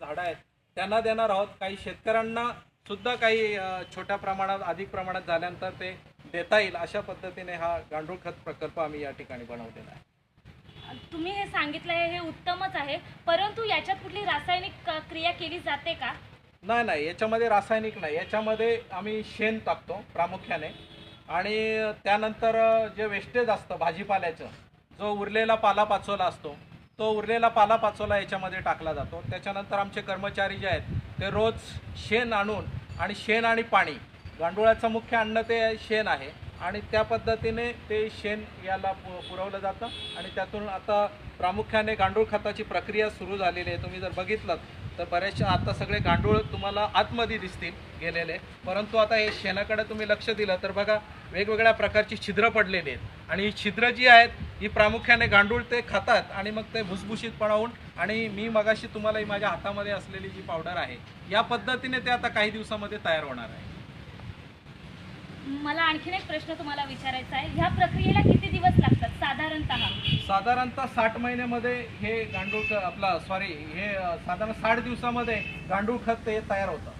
झाडं आहेत त्यांना देणार आहोत. काही शेतकऱ्यांना सुद्धा काही छोट्या प्रमाणात अधिक प्रमाणात झाल्यानंतर ते देता येईल अशा पद्धतीने हा गांडूळ खत प्रकल्प आम्ही या ठिकाणी बनवलेला आहे. तुम्ही हे सांगितलं आहे हे उत्तमच आहे. परंतु याच्यात कुठली रासायनिक क्रिया केली जाते का? नाही नाही. याच्यामध्ये रासायनिक नाही. याच्यामध्ये आम्ही शेण टाकतो प्रामुख्याने. आणि त्यानंतर जे वेस्टेज असतं भाजीपाल्याचं जो उरलेला पालापाचोला असतो तो उरलेला पालापाचोला याच्यामध्ये टाकला जातो. त्याच्यानंतर आमचे कर्मचारी जे आहेत ते रोज शेण आणून आणि शेण आणि पाणी गांडुळाचं मुख्य अन्न ते शेण आहे आणि त्या पद्धतीने ते शेण याला पु पुरवलं जातं आणि त्यातून आता प्रामुख्याने गांडूळ खताची प्रक्रिया सुरू झालेली आहे. तुम्ही जर बघितलं तर बरेचसे आता सगळे गांडूळ तुम्हाला आतमध्ये दिसतील गेलेले. परंतु आता हे शेणाकडे तुम्ही लक्ष दिलं तर बघा वेगवेगळ्या प्रकारची छिद्र पडलेली आहेत. आणि ही छिद्र जी आहेत ही प्रामुख्याने गांडूळ ते खातात आणि मग ते भुसभुशीतपणा होऊन आणि मी मगाशी तुम्हाला ही माझ्या हातामध्ये असलेली जी पावडर आहे या पद्धतीने ते आता काही दिवसामध्ये तयार होणार आहे. मला आणखीन एक प्रश्न तुम्हाला विचारायचा आहे. ह्या प्रक्रियेला किती दिवस लागतात साधारणतः? साधारणतः साठ महिन्यामध्ये हे गांडूळ आपला सॉरी हे साधारण साठ दिवसामध्ये गांडूळ खत ते तयार होतं.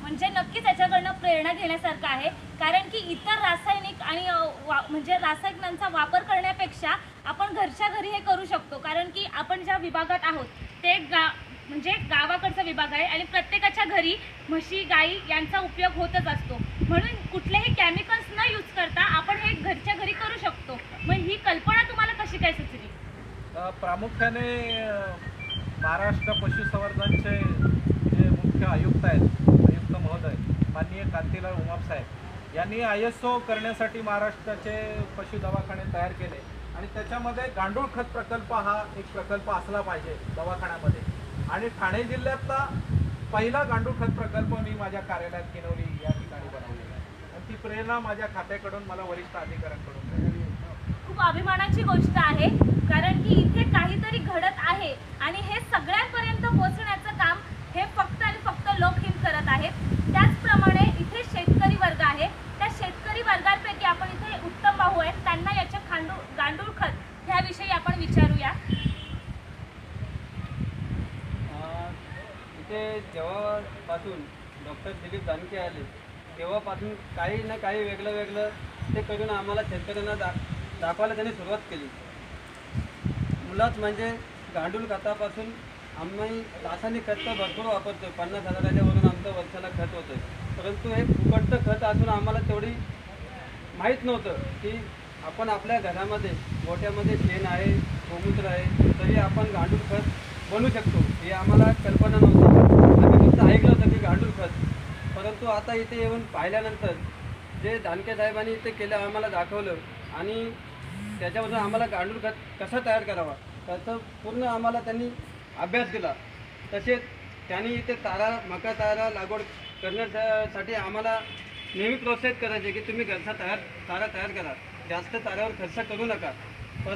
म्हणजे नक्कीच याच्याकडनं प्रेरणा घेण्यासारखं आहे. कारण की इतर रासायनिक आणि वा- म्हणजे रासायनिकांचा वापर करण्यापेक्षा आपण घरच्या घरी हे करू शकतो. कारण की आपण ज्या विभागात आहोत ते गा म्हणजे गावाकडचा विभाग आहे आणि प्रत्येकाच्या घरी म्हशी गाई यांचा उपयोग होतच असतो. म्हणून कुठलेही केमिकल्स न यूज करता आपण हे घरच्या घरी करू शकतो. मग ही कल्पना तुम्हाला कशी काय सुचली? प्रामुख्याने महाराष्ट्र पशुसंवर्धनचे जे मुख्य आयुक्त आहेत महोदय माननीय कांतीलाल उमाप साहेब. यांनी आय एस ओ करण्यासाठी महाराष्ट्राचे पशु दवाखाने तयार केले. आणि त्याच्यामध्ये गांडूळ खत प्रकल्प हा एक प्रकल्प असला पाहिजे दवाखान्यामध्ये. आणि ठाणे जिल्ह्यातला पहिला गांडूळ खत प्रकल्प मी माझ्या कार्यालयात किनवली या ठिकाणी बनवलेला आहे. आणि ती प्रेरणा माझ्या खात्याकडून मला वरिष्ठ अधिकाऱ्यांकडून मिळाली. खूप अभिमानाची गोष्ट आहे कारण की इथे काहीतरी घडत आहे आणि हे सगळ्यांपर्यंत पोहोचण्याचं काम हे फक्त आणि फक्त लोकहित करत आहेत त्याचप्रमाणे इथे शेतकरी वर्ग आहे त्या शेतकरी वर्गांपैकी आपण इथे उत्तम भाऊ आहेत त्यांना याच्या खांडू गांडूळ खत ह्याविषयी आपण विचारूया. इथे जेव्हापासून डॉक्टर दिलीप दानके आले तेव्हापासून काही ना काही वेगळं वेगळं ते करून आम्हाला शेतकऱ्यांना दा दाखवायला त्यांनी सुरुवात केली. मुळात म्हणजे गांडूळ खतापासून आम्ही रासायनिक खत तर भरपूर वापरतो पन्नास हजाराच्या वरून आमचं वर्षाला खत होतं परंतु हे फुकटचं खत असून आम्हाला तेवढी माहीत नव्हतं की आपण आपल्या घरामध्ये गोठ्यामध्ये शेण आहे गोमूत्र आहे तरी आपण गांडूळ खत बनवू शकतो. हे आम्हाला कल्पना नव्हती. आम्ही फक्त ऐकलं होतं की गांडूळ खत. परंतु आता इथे येऊन पाहिल्यानंतर जे दानके साहेबांनी इथे केलं आम्हाला दाखवलं आणि त्याच्यामधून आम्हाला गांडूळ खत कसं तयार करावा त्याचं पूर्ण आम्हाला त्यांनी अभ्यास दिला. तसेच त्यांनी इथे तारा मका तारा लागवड करण्यासाठी आम्हाला नेहमी प्रोत्साहित करायचे की तुम्ही घरचा तयार तारा तयार करा. जास्त ताऱ्यावर खर्च करू नका.